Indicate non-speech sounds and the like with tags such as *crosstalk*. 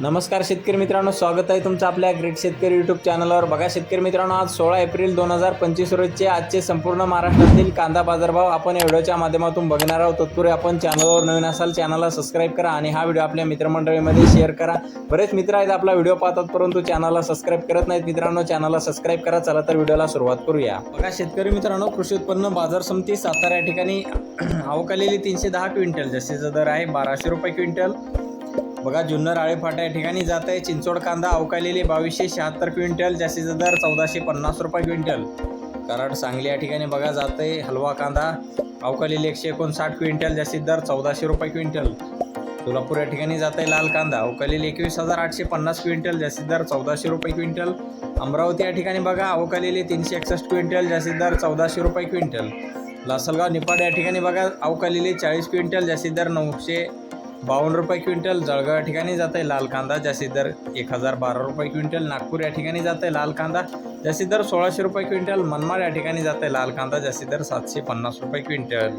नमस्कार शेतकरी मित्रांनो स्वागत आहे तुमचं आपल्या ग्रेट शेतकरी यूट्यूब चॅनलवर बघा शेतकरी मित्रांनो आज सोळा एप्रिल दोन हजार पंचवीस रोजचे आजचे संपूर्ण महाराष्ट्रातील कांदा बाजारभाव आपण या व्हिडिओच्या माध्यमातून बघणार आहोत. तत्पूर्वी आपण चॅनलवर नवीन असाल चॅनलला सबस्क्राईब करा आणि हा व्हिडिओ आपल्या मित्रमंडळीमध्ये शेअर करा. बरेच मित्र आहेत आपला व्हिडिओ पाहतात परंतु चॅनलला सबस्क्राईब करत नाहीत. मित्रांनो चॅनलला सबस्क्राईब करा. चला तर व्हिडिओला सुरुवात करूया. बघा शेतकरी मित्रांनो कृषी उत्पन्न बाजार समिती सातारा या ठिकाणी *clears throat* अवकालेली तीनशे दहा क्विंटल. जसेचा दर आहे बाराशे रुपये क्विंटल. बघा जुन्नर आळेफाटा या ठिकाणी जात आहे चिंचोड कांदा अवकालेली बावीसशे शहात्तर क्विंटल जास्तीचा दर चौदाशे पन्नास रुपये क्विंटल. कराड सांगली या ठिकाणी बघा जात आहे हलवा कांदा अवकालेले एकशे एकोणसाठ क्विंटल जास्तीत दर चौदाशे रुपये क्विंटल. सोलापूर या ठिकाणी जात आहे लाल कांदा अवकालील एकवीस हजार आठशे पन्नास क्विंटल जास्तीत दर चौदाशे रुपये क्विंटल. अमरावती या ठिकाणी बघा अवकालेली तीनशे एकसष्ट क्विंटल जास्तीत दर चौदाशे रुपये क्विंटल. लासलगाव निपाड या ठिकाणी बघा अवकालेली चाळीस क्विंटल जास्तीत दर नऊशे बावन्न रुपये क्विंटल जळगाव या ठिकाणी जात आहे लाल कांदा. जास्तीत दर एक हजार बारा रुपये क्विंटल नागपूर या ठिकाणी जात आहे लाल कांदा. जास्तीत दर सोळाशे रुपये क्विंटल मनमाड या ठिकाणी जात आहे लाल कांदा. जास्तीत दर सातशे पन्नास रुपये क्विंटल.